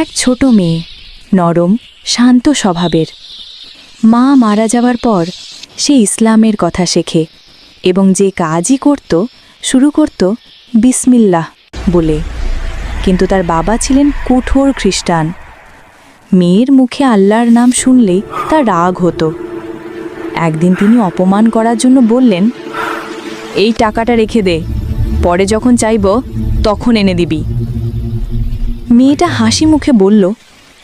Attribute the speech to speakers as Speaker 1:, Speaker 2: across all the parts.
Speaker 1: এক ছোট মেয়ে, নরম, শান্ত স্বভাবের। মা মারা যাওয়ার পর সে ইসলামের কথা শেখে এবং যে কাজই করত, শুরু করত বিসমিল্লাহ বলে। কিন্তু তার বাবা ছিলেন কঠোর খ্রিস্টান। মেয়ের মুখে আল্লাহর নাম শুনলেই তার রাগ হতো। একদিন তিনি অপমান করার জন্য বললেন, এই টাকাটা রেখে দে, পরে যখন চাইব তখন এনে দিবি। মেয়েটা হাসি মুখে বলল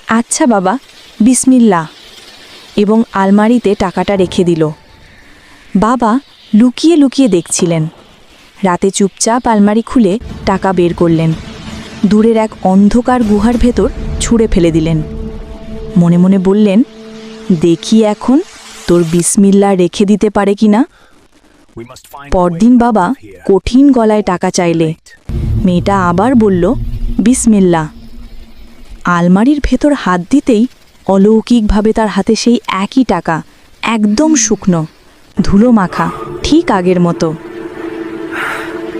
Speaker 1: আচ্ছা বাবা বিসমিল্লা এবং আলমারিতে টাকাটা রেখে দিল। বাবা লুকিয়ে লুকিয়ে দেখছিলেন। রাতে চুপচাপ আলমারি খুলে টাকা বের করলেন। দূরের এক অন্ধকার গুহার ভেতর ছুঁড়ে ফেলে দিলেন। মনে মনে বললেন, দেখি এখন তোর বিসমিল্লা রেখে দিতে পারে কি না? পরদিন বাবা কঠিন গলায় টাকা চাইলে। মেয়েটা আবার বলল বিসমিল্লা আলমারির ভেতর হাত দিতেই অলৌকিকভাবে তার হাতে সেই একই টাকা, একদম শুকনো, ধুলো মাখা, ঠিক আগের মতো।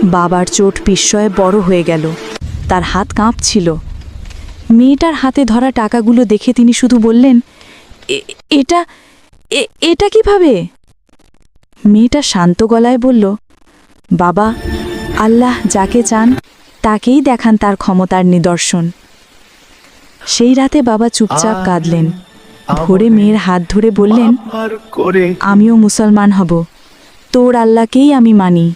Speaker 1: বাবার চোট বিস্ময়ে বড় হয়ে গেল। তার হাত কাঁপছিল। মেয়েটার হাতে ধরা টাকাগুলো দেখে তিনি শুধু বললেন, "এ- এটা এটা কীভাবে? মেয়েটা শান্ত গলায় বলল, বাবা, আল্লাহ যাকে চান, তাকেই দেখান তার ক্ষমতার নিদর্শন। সেই রাতে বাবা চুপচাপ কাঁদলেন। ভোরে মেয়ের হাত ধরে বললেন আমিও মুসলমান হব। তোর আল্লাহকেই আমি মানি।